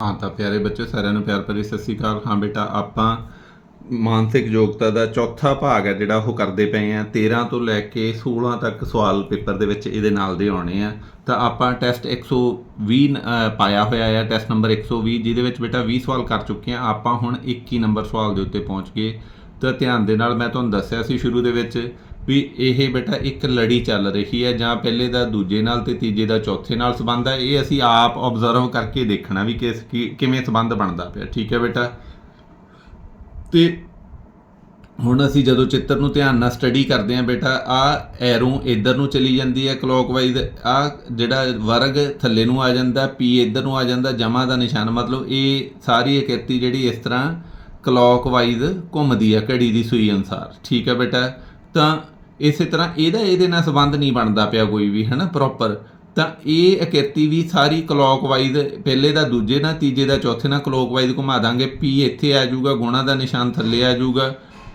ਹਾਂ ਤਾਂ ਪਿਆਰੇ ਬੱਚੇ ਸਾਰਿਆਂ ਨੂੰ ਪਿਆਰ ਭਰੀ ਸਤਿ ਸ੍ਰੀ ਅਕਾਲ। ਹਾਂ ਬੇਟਾ ਆਪਾਂ ਮਾਨਸਿਕ ਯੋਗਤਾ ਦਾ ਚੌਥਾ ਭਾਗ ਹੈ ਜਿਹੜਾ ਉਹ ਕਰਦੇ ਪਏ ਆ 13 ਤੋਂ ਲੈ ਕੇ 16 ਤੱਕ ਸਵਾਲ ਪੇਪਰ ਦੇ ਵਿੱਚ ਇਹਦੇ ਨਾਲ ਦੇ ਆਉਣੇ ਆ। ਤਾਂ ਆਪਾਂ ਟੈਸਟ 120 ਅ, ਪਾਇਆ ਹੋਇਆ ਹੈ ਟੈਸਟ ਨੰਬਰ 120 ਜਿਹਦੇ ਵਿੱਚ ਬੇਟਾ 20 ਸਵਾਲ ਕਰ ਚੁੱਕੇ ਆ ਆਪਾਂ ਹੁਣ 21 ਨੰਬਰ ਸਵਾਲ ਦੇ ਉੱਤੇ ਪਹੁੰਚ ਗਏ। ਤਾਂ ਧਿਆਨ ਦੇ ਨਾਲ ਮੈਂ ਤੁਹਾਨੂੰ ਦੱਸਿਆ ਸੀ ਸ਼ੁਰੂ ਦੇ ਵਿੱਚ ਵੀ ਇਹ ਬੇਟਾ ਇੱਕ ਲੜੀ ਚੱਲ ਰਹੀ ਹੈ ਜਾਂ ਪਹਿਲੇ ਦਾ, ਦੂਜੇ ਨਾਲ ਤੇ ਤੀਜੇ ਦਾ, ਚੌਥੇ ਨਾਲ ਸੰਬੰਧ ਹੈ। ਇਹ ਅਸੀਂ ਆਪ ਆਬਜ਼ਰਵ ਕਰਕੇ ਦੇਖਣਾ ਵੀ ਕਿਸ ਕੀ- ਕਿਵੇਂ ਸੰਬੰਧ ਬਣਦਾ ਪਿਆ। ਠੀਕ ਹੈ ਬੇਟਾ? ਤੇ ਹੁਣ ਅਸੀਂ ਜਦੋਂ ਚਿੱਤਰ ਨੂੰ ਧਿਆਨ ਨਾਲ ਸਟੱਡੀ ਕਰਦੇ ਹਾਂ ਬੇਟਾ, ਆ ਐਰੋ ਇਧਰ ਨੂੰ ਚਲੀ ਜਾਂਦੀ ਹੈ ਕਲੋਕਵਾਈਜ਼ ਆ ਜਿਹੜਾ ਵਰਗ ਥੱਲੇ ਨੂੰ ਆ ਜਾਂਦਾ ਪੀ ਇਧਰ ਨੂੰ ਆ ਜਾਂਦਾ ਜਮਾ ਦਾ ਨਿਸ਼ਾਨ। ਮਤਲਬ ਇਹ ਸਾਰੀ ਆਕ੍ਰਿਤੀ ਜਿਹੜੀ ਇਸ ਤਰ੍ਹਾਂ ਕਲੋਕਵਾਈਜ਼ ਘੁੰਮਦੀ ਹੈ ਘੜੀ ਦੀ ਸੂਈ ਅਨਸਾਰ। ਠੀਕ ਹੈ ਬੇਟਾ? ਤਾਂ ਇਸੇ ਤਰ੍ਹਾਂ ਇਹਦਾ ਇਹਦੇ ਨਾਲ ਸੰਬੰਧ ਨਹੀਂ ਬਣਦਾ ਪਿਆ ਕੋਈ ਵੀ, ਹੈਨਾ ਪ੍ਰੋਪਰ ਤਾਂ ਇਹ ਆਕ੍ਰਿਤੀ ਵੀ ਸਾਰੀ ਕਲੋਕਵਾਈਜ਼ ਪਹਿਲੇ ਦਾ, ਦੂਜੇ ਨਾਲ, ਤੀਜੇ ਦਾ, ਚੌਥੇ ਨਾਲ ਕਲੋਕਵਾਈਜ਼ ਘੁਮਾ ਦਾਂਗੇ। ਪੀ ਇੱਥੇ ਆ ਜਾਊਗਾ, ਗੁਣਾ ਦਾ ਨਿਸ਼ਾਨ ਥੱਲੇ ਆ ਜਾਊਗਾ।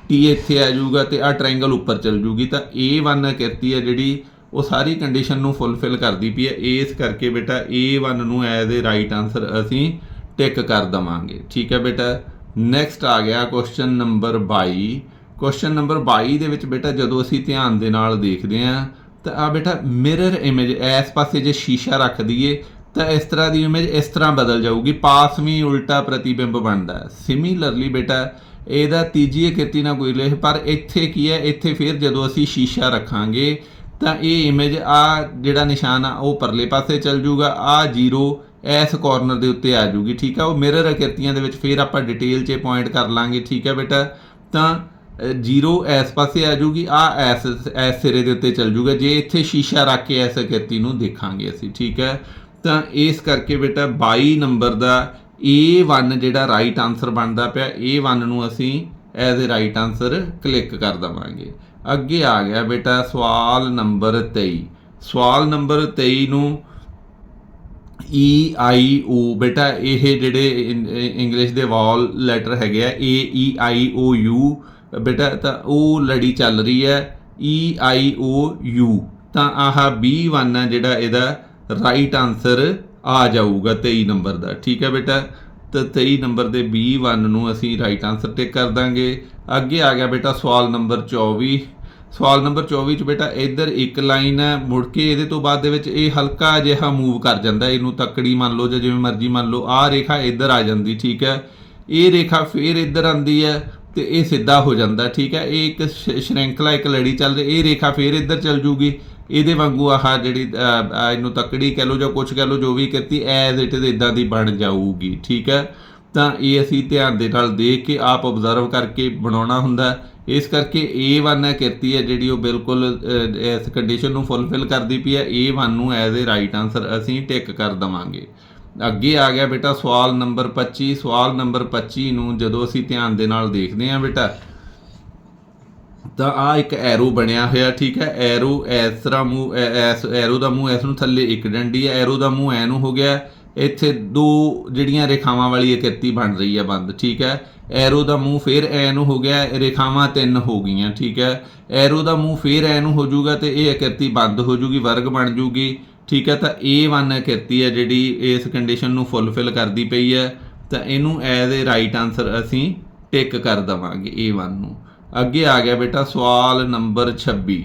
ਟੀ ਇੱਥੇ ਆ ਜਾਊਗਾ ਤੇ ਆ ਟ੍ਰਾਇੰਗਲ ਉੱਪਰ ਚੱਲ ਜੂਗੀ ਤਾਂ A1 ਆਕ੍ਰਿਤੀ ਹੈ ਜਿਹੜੀ ਉਹ ਸਾਰੀ ਕੰਡੀਸ਼ਨ ਨੂੰ ਫੁੱਲਫਿਲ ਕਰਦੀ ਪਈ ਹੈ ਇਸ ਕਰਕੇ ਬੇਟਾ A1 ਨੂੰ ਐਜ਼ ਅ ਰਾਈਟ ਆਨਸਰ ਅਸੀਂ ਟਿਕ ਕਰ ਦਵਾਂਗੇ। ਠੀਕ ਹੈ ਬੇਟਾ? ਨੈਕਸਟ ਆ ਗਿਆ ਕੁਐਸਚਨ ਨੰਬਰ 22 ਕੁਐਸਚਨ ਨੰਬਰ 22 ਦੇ ਵਿੱਚ ਬੇਟਾ ਜਦੋਂ ਅਸੀਂ ਧਿਆਨ ਦੇ ਨਾਲ ਦੇਖਦੇ ਹਾਂ, ਤਾਂ ਆ ਬੇਟਾ ਮਿਰਰ ਇਮੇਜ ਇਸ ਪਾਸੇ ਜੇ ਸ਼ੀਸ਼ਾ ਰੱਖ ਦਈਏ, ਤਾਂ ਇਸ ਤਰ੍ਹਾਂ ਦੀ ਇਮੇਜ ਇਸ ਤਰ੍ਹਾਂ ਬਦਲ ਜਾਊਗੀ ਪਾਸ ਵੀ ਉਲਟਾ ਪ੍ਰਤੀਬਿੰਬ ਬਣਦਾ ਹੈ। ਸਿਮਿਲਰਲੀ ਬੇਟਾ, ਇਹਦਾ ਤੀਜੀ ਕਿਰਤੀ ਨਾਲ ਕੋਈ ਰਿਲੇਸ਼ਨ ਪਰ ਇੱਥੇ ਕੀ ਹੈ, ਇੱਥੇ ਫਿਰ ਜਦੋਂ ਅਸੀਂ ਸ਼ੀਸ਼ਾ ਰੱਖਾਂਗੇ, ਤਾਂ ਇਹ ਇਮੇਜ ਆ ਜਿਹੜਾ ਨਿਸ਼ਾਨ ਆ, ਉਹ ਪਰਲੇ ਪਾਸੇ ਚੱਲ ਜੂਗਾ ਆ ਜ਼ੀਰੋ ਇਸ ਕਾਰਨਰ ਦੇ ਉੱਤੇ ਆ ਜੂਗੀ ਠੀਕ ਆ? ਉਹ ਮਿਰਰ ਅਕਿਰਤੀਆਂ ਦੇ ਵਿੱਚ ਫਿਰ ਆਪਾਂ ਡਿਟੇਲ 'ਚ ਪੁਆਇੰਟ ਕਰ ਲਾਂਗੇ, ਠੀਕ ਹੈ ਬੇਟਾ? ਤਾਂ ਜ਼ੀਰੋ ਇਸ ਪਾਸੇ ਆ ਜੂਗੀ ਆ ਐਸ ਇਸ ਸਿਰੇ ਦੇ ਉੱਤੇ ਚੱਲ ਜੂਗਾ ਜੇ ਇੱਥੇ ਸ਼ੀਸ਼ਾ ਰੱਖ ਕੇ ਇਸ ਆਕ੍ਰਿਤੀ ਨੂੰ ਦੇਖਾਂਗੇ ਅਸੀਂ, ਠੀਕ ਹੈ? ਤਾਂ ਇਸ ਕਰਕੇ ਬੇਟਾ 22 ਨੰਬਰ ਦਾ A1 ਜਿਹੜਾ ਰਾਈਟ ਆਨਸਰ ਬਣਦਾ ਪਿਆ A1 ਨੂੰ ਅਸੀਂ as a right answer click ਕਰ ਦਵਾਂਗੇ। ਅੱਗੇ ਆ ਗਿਆ ਬੇਟਾ ਸਵਾਲ ਨੰਬਰ 23 ਸਵਾਲ ਨੰਬਰ 23 ਨੂੰ E I O, ਬੇਟਾ ਇਹ ਜਿਹੜੇ ਇੰਗਲਿਸ਼ ਦੇ ਵਾਲ ਲੈਟਰ ਹੈਗੇ ਆ, A E I O U ਬੇਟਾ, ਤਾਂ ਉਹ ਲੜੀ ਚੱਲ ਰਹੀ ਹੈ E I O U ਤਾਂ ਆਹ B1 ਹੈ ਜਿਹੜਾ ਇਹਦਾ ਰਾਈਟ ਆਨਸਰ ਆ ਜਾਊਗਾ 23 ਨੰਬਰ ਦਾ। ਠੀਕ ਹੈ ਬੇਟਾ? ਤਾਂ 23 ਨੰਬਰ ਦੇ B1 ਨੂੰ ਅਸੀਂ ਰਾਈਟ ਆਨਸਰ ਟਿਕ ਕਰ ਦਾਂਗੇ। ਅੱਗੇ ਆ ਗਿਆ ਬੇਟਾ ਸਵਾਲ ਨੰਬਰ 24 ਸਵਾਲ ਨੰਬਰ 24 ਚ ਬੇਟਾ ਇੱਧਰ ਇੱਕ ਲਾਈਨ ਹੈ, ਮੁੜ ਕੇ ਇਹਦੇ ਤੋਂ ਬਾਅਦ ਦੇ ਵਿੱਚ ਇਹ ਹਲਕਾ ਜਿਹਾ ਮੂਵ ਕਰ ਜਾਂਦਾ, ਇਹਨੂੰ ਤੱਕੜੀ ਮੰਨ ਲਓ ਜਾਂ ਜਿਵੇਂ ਮਰਜ਼ੀ ਮੰਨ ਲਓ, ਆਹ ਰੇਖਾ ਇੱਧਰ ਆ ਜਾਂਦੀ, ਠੀਕ ਹੈ? ਇਹ ਰੇਖਾ ਫੇਰ ਇੱਧਰ ਆਂਦੀ ਹੈ ਤੇ ਇਹ ਸਿੱਧਾ ਹੋ ਜਾਂਦਾ, ਠੀਕ ਹੈ? ਇਹ ਇੱਕ ਸ਼- ਇੱਕ ਲੜੀ ਚੱਲ ਰਹੀ ਇਹ ਰੇਖਾ ਫੇਰ ਇੱਧਰ ਚੱਲ ਜੂਗੀ। ਇਹਦੇ ਵਾਂਗੂ ਆਹ ਜਿਹੜੀ ਇਹਨੂੰ ਤਕੜੀ ਕਹਿ ਲਓ ਜਾਂ ਕੁਝ ਕਹਿ ਲਓ, ਜੋ ਵੀ ਕਰਤੀ ਐਜ਼ ਇਟ ਇਜ਼ ਇਦਾਂ ਦੀ ਬਣ ਜਾਊਗੀ, ਠੀਕ ਹੈ? ਤਾਂ ਇਹ ਅਸੀਂ ਧਿਆਨ ਦੇ ਨਾਲ ਦੇਖ ਕੇ ਆਪ ਆਬਜ਼ਰਵ ਕਰਕੇ ਬਣਾਉਣਾ ਹੁੰਦਾ। ਇਸ ਕਰਕੇ A1 ਹੈ ਕਿਰਤੀ ਹੈ ਜਿਹੜੀ ਉਹ ਬਿਲਕੁਲ ਇਸ ਕੰਡੀਸ਼ਨ ਨੂੰ ਫੁੱਲਫਿਲ ਕਰਦੀ ਪਈ ਹੈ। A1 ਨੂੰ ਐਜ਼ ਅ ਰਾਈਟ ਆਨਸਰ ਅਸੀਂ ਟਿਕ ਕਰ ਦਵਾਂਗੇ। ਅੱਗੇ ਆ ਗਿਆ ਬੇਟਾ ਸਵਾਲ ਨੰਬਰ 25 ਸਵਾਲ ਨੰਬਰ 25 ਨੂੰ ਜਦੋਂ ਅਸੀਂ ਧਿਆਨ ਦੇ ਨਾਲ ਦੇਖਦੇ ਹਾਂ ਬੇਟਾ, ਤਾਂ ਆ ਇੱਕ ਐਰੋ ਬਣਿਆ ਹੋਇਆ, ਠੀਕ ਹੈ? ਐਰੋ ਇਸ ਤਰ੍ਹਾਂ ਮੂੰਹ ਐਸ ਐਰੋ ਦਾ ਮੂੰਹ ਇਸ ਨੂੰ ਥੱਲੇ ਇੱਕ ਡੰਡੀ ਹੈ। ਐਰੋ ਦਾ ਮੂੰਹ ਐ ਨੂੰ ਹੋ ਗਿਆ। ਇੱਥੇ ਦੋ ਜਿਹੜੀਆਂ ਰੇਖਾਵਾਂ ਵਾਲੀ ਆਕ੍ਰਿਤੀ ਬਣ ਰਹੀ ਹੈ ਬੰਦ, ਠੀਕ ਹੈ? ਐਰੋ ਦਾ ਮੂੰਹ ਫੇਰ ਐ ਨੂੰ ਹੋ ਗਿਆ, ਰੇਖਾਵਾਂ ਤਿੰਨ ਹੋ ਗਈਆਂ, ਠੀਕ ਹੈ? ਐਰੋ ਦਾ ਮੂੰਹ ਫੇਰ ਐ ਨੂੰ ਹੋ ਜਾਊਗਾ ਤੇ ਇਹ ਆਕ੍ਰਿਤੀ ਬੰਦ ਹੋ ਜਾਊਗੀ, ਵਰਗ ਬਣ ਜਾਊਗੀ। ਠੀਕ ਹੈ, ਤਾਂ A1 ਆਕ੍ਰਿਤੀ ਹੈ ਜਿਹੜੀ ਇਸ ਕੰਡੀਸ਼ਨ ਨੂੰ ਫੁੱਲਫਿਲ ਕਰਦੀ ਪਈ ਹੈ, ਤਾਂ ਇਹਨੂੰ ਐਜ਼ ਅ ਰਾਈਟ ਆਨਸਰ ਅਸੀਂ ਟਿਕ ਕਰ ਦਵਾਂਗੇ A1 ਨੂੰ। ਅੱਗੇ ਆ ਗਿਆ ਬੇਟਾ ਸਵਾਲ ਨੰਬਰ 26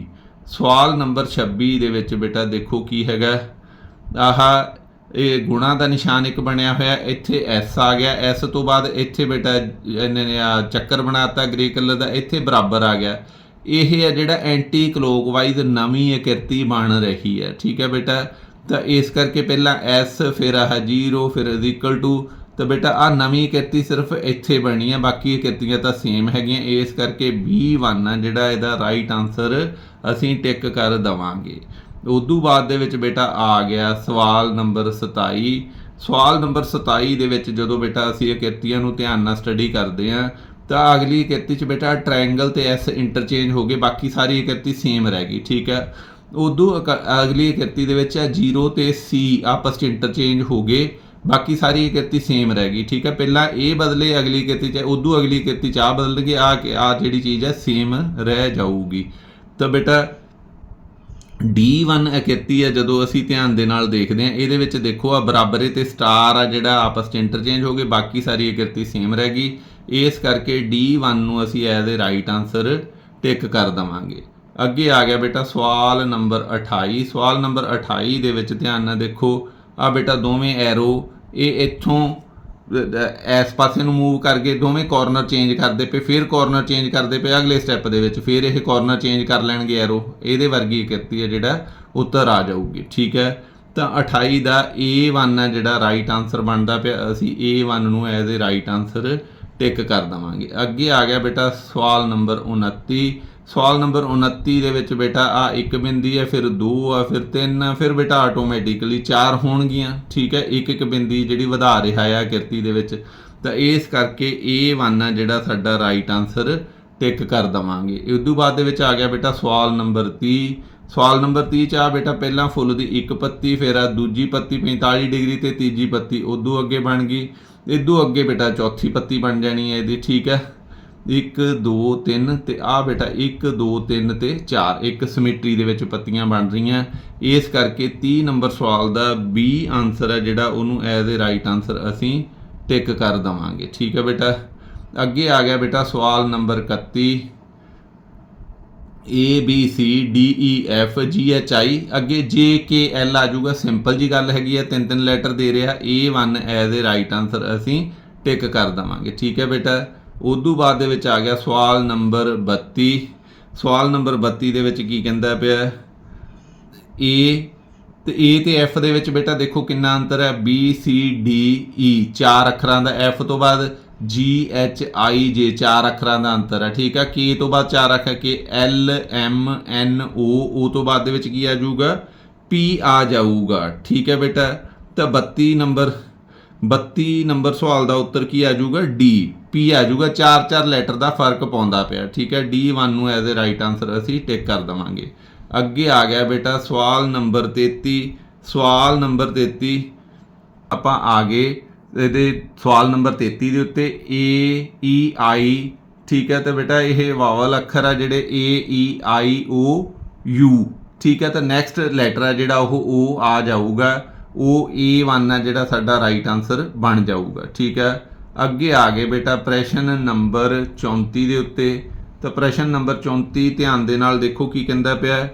ਸਵਾਲ ਨੰਬਰ 26 ਦੇ ਵਿੱਚ ਬੇਟਾ ਦੇਖੋ ਕੀ ਹੈਗਾ। ਆਹ, ਇਹ ਗੁਣਾ ਦਾ ਨਿਸ਼ਾਨ ਇੱਕ ਬਣਿਆ ਹੋਇਆ, ਇੱਥੇ S ਆ ਗਿਆ। S ਤੋਂ ਬਾਅਦ ਇੱਥੇ ਬੇਟਾ ਇਹਨੇ ਨੇ ਆ ਚੱਕਰ ਬਣਾਤਾ ਗ੍ਰੇ ਕਲਰ ਦਾ, ਇੱਥੇ ਬਰਾਬਰ ਆ ਗਿਆ। ਇਹ ਹੈ ਜਿਹੜਾ ਐਂਟੀ ਕਲੋਕਵਾਈਜ਼ ਨਵੀਂ ਆਕ੍ਰਿਤੀ ਬਣ ਰਹੀ ਹੈ। ਠੀਕ ਹੈ ਬੇਟਾ? ਤਾਂ ਇਸ ਕਰਕੇ ਪਹਿਲਾਂ S, ਫਿਰ ਆਹ 0 ਫਿਰ ਇਕੁਅਲ ਟੂ ਤਾਂ ਬੇਟਾ ਆ ਨਵੀਂ ਆਕ੍ਰਿਤੀ ਸਿਰਫ ਇੱਥੇ ਬਣੀ ਹੈ, ਬਾਕੀ ਆਕ੍ਰਿਤੀਆਂ ਤਾਂ ਸੇਮ ਹੈਗੀਆਂ। ਇਸ ਕਰਕੇ B1 ਆ ਜਿਹੜਾ ਇਹਦਾ ਰਾਈਟ ਆਨਸਰ ਅਸੀਂ ਟਿਕ ਕਰ ਦਵਾਂਗੇ। ਉਦੋਂ ਬਾਅਦ ਦੇ ਵਿੱਚ ਬੇਟਾ ਆ ਗਿਆ ਸਵਾਲ ਨੰਬਰ 27 ਸਵਾਲ ਨੰਬਰ 27 ਦੇ ਵਿੱਚ ਜਦੋਂ ਬੇਟਾ ਅਸੀਂ ਆਕ੍ਰਿਤੀਆਂ ਨੂੰ ਧਿਆਨ ਨਾਲ ਸਟੱਡੀ ਕਰਦੇ ਹਾਂ ਤਾਂ ਅਗਲੀ ਆਕ੍ਰਿਤੀ 'ਚ ਬੇਟਾ ਟ੍ਰਾਇੰਗਲ ਤੇ ਐਸ ਇੰਟਰਚੇਂਜ ਹੋ ਗਏ, ਬਾਕੀ ਸਾਰੀ ਆਕ੍ਰਿਤੀ ਸੇਮ ਰਹਿ ਗਈ, ਠੀਕ ਹੈ। ਉਦੋਂ ਅਗਲੀ ਆਕ੍ਰਿਤੀ ਦੇ ਵਿੱਚ 0 ਤੇ C, ਆਪਸ 'ਚ ਇੰਟਰਚੇਂਜ ਹੋ ਗਏ, ਬਾਕੀ ਸਾਰੀ ਆਕ੍ਰਿਤੀ ਸੇਮ ਰਹਿ ਗਈ, ਠੀਕ ਹੈ। ਪਹਿਲਾਂ ਇਹ ਬਦਲੇ ਅਗਲੀ ਆਕ੍ਰਿਤੀ 'ਚ ਉਦੋਂ ਅਗਲੀ ਆਕ੍ਰਿਤੀ 'ਚ ਆ ਬਦਲ ਗਏ ਆ ਆ ਜਿਹੜੀ ਚੀਜ਼ ਹੈ ਸੇਮ ਰਹਿ ਜਾਊਗੀ। ਤਾਂ ਬੇਟਾ D1 ਆਕ੍ਰਿਤੀ ਹੈ, ਜਦੋਂ ਅਸੀਂ ਧਿਆਨ ਦੇ ਨਾਲ ਦੇਖਦੇ ਹਾਂ, ਇਹਦੇ ਵਿੱਚ ਦੇਖੋ ਆ ਬਰਾਬਰੇ ਤੇ ਸਟਾਰ ਆ ਜਿਹੜਾ ਆਪਸ 'ਚ ਇੰਟਰਚੇਂਜ ਹੋ ਗਏ, ਬਾਕੀ ਸਾਰੀ ਆਕ੍ਰਿਤੀ ਸੇਮ ਰਹਿ ਗਈ। ਇਸ ਕਰਕੇ D1 ਨੂੰ ਅਸੀਂ as a right answer tick ਕਰ ਦਵਾਂਗੇ। ਅੱਗੇ ਆ ਗਿਆ ਬੇਟਾ ਸਵਾਲ ਨੰਬਰ 28 ਸਵਾਲ ਨੰਬਰ 28 ਦੇ ਵਿੱਚ ਧਿਆਨ ਨਾਲ ਦੇਖੋ, ਆ ਬੇਟਾ ਦੋਵੇਂ ਐਰੋ ਇਹ ਇੱਥੋਂ ਇਸ ਪਾਸੇ ਨੂੰ ਮੂਵ ਕਰਕੇ ਦੋਵੇਂ ਕਾਰਨਰ ਚੇਂਜ ਕਰਦੇ ਪਏ, ਫਿਰ ਕਾਰਨਰ ਚੇਂਜ ਕਰਦੇ ਪਏ, ਅਗਲੇ ਸਟੈਪ ਦੇ ਵਿੱਚ ਫਿਰ ਇਹ ਕਾਰਨਰ ਚੇਂਜ ਕਰ ਲੈਣਗੇ ਐਰੋ ਇਹਦੇ ਵਰਗੀ ਕਿਰਤੀ ਹੈ ਜਿਹੜਾ ਉੱਤਰ ਆ ਜਾਊਗੀ, ਠੀਕ ਹੈ? ਤਾਂ 28 ਦਾ A1 ਹੈ ਜਿਹੜਾ ਰਾਈਟ ਆਨਸਰ ਬਣਦਾ ਪਿਆ। ਅਸੀਂ A1 ਨੂੰ as a right answer tick ਕਰ ਦਵਾਂਗੇ। ਅੱਗੇ ਆ ਗਿਆ ਬੇਟਾ ਸਵਾਲ ਨੰਬਰ 29 ਸਵਾਲ ਨੰਬਰ 29 ਦੇ ਵਿੱਚ ਬੇਟਾ, ਆ ਇੱਕ ਬਿੰਦੀ ਹੈ, ਫਿਰ ਦੋ ਆ, ਫਿਰ ਤਿੰਨ ਆ, ਫਿਰ ਬੇਟਾ ਆਟੋਮੈਟਿਕਲੀ ਚਾਰ ਹੋਣਗੀਆਂ, ਠੀਕ ਹੈ? ਇੱਕ ਇੱਕ ਬਿੰਦੀ ਜਿਹੜੀ ਵਧਾ ਰਿਹਾ ਆ ਕਿਰਤੀ ਦੇ ਵਿੱਚ। ਤਾਂ ਇਸ ਕਰਕੇ A1 ਆ ਜਿਹੜਾ ਸਾਡਾ ਰਾਈਟ ਆਨਸਰ ਟਿਕ ਕਰ ਦਵਾਂਗੇ। ਇਸ ਤੋਂ ਬਾਅਦ ਦੇ ਵਿੱਚ ਆ ਗਿਆ ਬੇਟਾ ਸਵਾਲ ਨੰਬਰ 30 ਸਵਾਲ ਨੰਬਰ 30 ਚ ਆ ਬੇਟਾ ਪਹਿਲਾਂ ਫੁੱਲ ਦੀ ਇੱਕ ਪੱਤੀ, ਫਿਰ ਆ ਦੂਜੀ ਪੱਤੀ 45 ਡਿਗਰੀ ਤੇ ਤੀਜੀ ਪੱਤੀ, ਉਦੋਂ ਅੱਗੇ ਬਣ ਗਈ। ਇਦੋਂ ਅੱਗੇ ਬੇਟਾ ਚੌਥੀ ਪੱਤੀ ਬਣ ਜਾਣੀ ਹੈ ਇਹਦੀ, ਠੀਕ ਹੈ? 1 2 3 ਤੇ ਆ ਬੇਟਾ 1 2 3 ਤੇ 4 ਇੱਕ ਸਿਮੈਟਰੀ ਦੇ ਵਿੱਚ ਪੱਤੀਆਂ ਬਣ ਰਹੀਆਂ। ਇਸ ਕਰਕੇ 30 ਨੰਬਰ ਸਵਾਲ ਦਾ B ਆਨਸਰ ਹੈ ਜਿਹੜਾ ਉਹਨੂੰ ਐਜ਼ ਅ ਰਾਈਟ ਆਨਸਰ ਅਸੀਂ ਟਿਕ ਕਰ ਦਵਾਂਗੇ। ਠੀਕ ਹੈ ਬੇਟਾ? ਅੱਗੇ ਆ ਗਿਆ ਬੇਟਾ ਸਵਾਲ number 31 A, B, C, D E F, G, H, I ਅੱਗੇ J, K, L ਆ ਜਾਊਗਾ। ਸਿੰਪਲ ਜੀ ਗੱਲ ਹੈਗੀ ਹੈ। ਤਿੰਨ ਤਿੰਨ ਲੈਟਰ ਦੇ ਰਿਹਾ। A1 as a right answer ਅਸੀਂ ਟਿਕ ਕਰ ਦਵਾਂਗੇ। ਠੀਕ ਹੈ ਬੇਟਾ? ਉਦੋਂ ਬਾਅਦ ਦੇ ਵਿੱਚ ਆ ਗਿਆ ਸਵਾਲ ਨੰਬਰ 32 ਸਵਾਲ ਨੰਬਰ 32 ਦੇ ਵਿੱਚ ਕੀ ਕਹਿੰਦਾ ਪਿਆ? A ਤੇ A ਤੇ F ਦੇ ਵਿੱਚ ਬੇਟਾ ਦੇਖੋ ਕਿੰਨਾ ਅੰਤਰ ਹੈ। B, C, D E ਚਾਰ ਅੱਖਰਾਂ ਦਾ F ਤੋਂ ਬਾਅਦ G, H, I, J ਚਾਰ ਅੱਖਰਾਂ ਦਾ ਅੰਤਰ ਹੈ। ਠੀਕ ਹੈ K ਤੋਂ ਬਾਅਦ ਚਾਰ ਅੱਖਰ ਕੇ L, M, N, O O ਤੋਂ ਬਾਅਦ ਦੇ ਵਿੱਚ ਕੀ ਆ ਜਾਊਗਾ? P ਆ ਜਾਊਗਾ। ਠੀਕ ਹੈ ਬੇਟਾ? ਤਾਂ 32 ਨੰਬਰ 32 ਨੰਬਰ ਸਵਾਲ ਦਾ ਉੱਤਰ ਕੀ ਆ ਜਾਊਗਾ? D ਪੀ ਆ ਜਾਊਗਾ, ਚਾਰ ਚਾਰ ਲੈਟਰ ਦਾ ਫ਼ਰਕ ਪਾਉਂਦਾ ਪਿਆ। ਠੀਕ ਹੈ D1 ਨੂੰ ਐਜ਼ ਅ ਰਾਈਟ ਆਨਸਰ ਅਸੀਂ ਟਿਕ ਕਰ ਦਵਾਂਗੇ। ਅੱਗੇ ਆ ਗਿਆ ਬੇਟਾ, ਸਵਾਲ ਨੰਬਰ 33 ਸਵਾਲ ਨੰਬਰ 33 ਆਪਾਂ ਆ ਗਏ ਇਹਦੇ ਸਵਾਲ ਨੰਬਰ 33 ਦੇ ਉੱਤੇ, A E I, ਠੀਕ ਹੈ, ਤਾਂ ਬੇਟਾ ਇਹ ਵਾਵਲ ਅੱਖਰ ਆ ਜਿਹੜੇ A E I, O, U ਠੀਕ ਹੈ, ਤਾਂ ਨੈਕਸਟ ਲੈਟਰ ਆ ਜਿਹੜਾ ਉਹ O ਆ ਜਾਊਗਾ, ਉਹ A1 ਆ ਜਿਹੜਾ ਸਾਡਾ ਰਾਈਟ ਆਨਸਰ ਬਣ ਜਾਊਗਾ। ਠੀਕ ਹੈ ਅੱਗੇ ਆ ਗਏ ਬੇਟਾ, ਪ੍ਰੈਸ਼ਨ ਨੰਬਰ 34 ਦੇ ਉੱਤੇ। ਤਾਂ ਪ੍ਰਸ਼ਨ ਨੰਬਰ 34 ਧਿਆਨ ਦੇ ਨਾਲ ਦੇਖੋ ਕੀ ਕਹਿੰਦਾ ਪਿਆ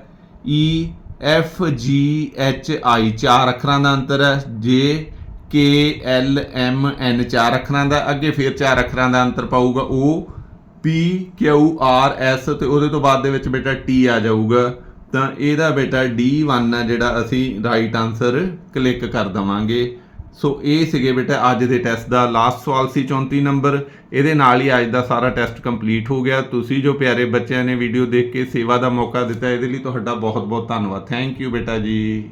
ਈ e, F ਜੀ H ਆਈ ਚਾਰ ਅੱਖਰਾਂ ਦਾ ਅੰਤਰ ਹੈ। ਜੇ ਕੇ L, M, N, ਚਾਰ ਅੱਖਰਾਂ ਦਾ। ਅੱਗੇ ਫਿਰ ਚਾਰ ਅੱਖਰਾਂ ਦਾ ਅੰਤਰ ਪਾਊਗਾ। O P Q R S ਤੇ ਉਹਦੇ ਤੋਂ ਬਾਅਦ ਦੇ ਵਿੱਚ ਬੇਟਾ ਟੀ ਆ ਜਾਊਗਾ। ਤਾਂ ਇਹਦਾ ਬੇਟਾ D1 ਆ ਜਿਹੜਾ ਅਸੀਂ ਰਾਈਟ ਆਨਸਰ ਕਲਿੱਕ ਕਰ ਦਵਾਂਗੇ। ਸੋ ਇਹ ਸੀਗੇ ਬੇਟਾ ਅੱਜ ਦੇ ਟੈਸਟ ਦਾ ਲਾਸਟ ਸਵਾਲ ਸੀ 34 ਨੰਬਰ। ਇਹਦੇ ਨਾਲ ਹੀ ਅੱਜ ਦਾ ਸਾਰਾ ਟੈਸਟ ਕੰਪਲੀਟ ਹੋ ਗਿਆ। ਤੁਸੀਂ ਜੋ ਪਿਆਰੇ ਬੱਚਿਆਂ ਨੇ ਵੀਡੀਓ ਦੇਖ ਕੇ ਸੇਵਾ ਦਾ ਮੌਕਾ ਦਿੱਤਾ, ਇਹਦੇ ਲਈ ਤੁਹਾਡਾ ਬਹੁਤ ਬਹੁਤ ਧੰਨਵਾਦ। ਥੈਂਕ ਯੂ ਬੇਟਾ ਜੀ।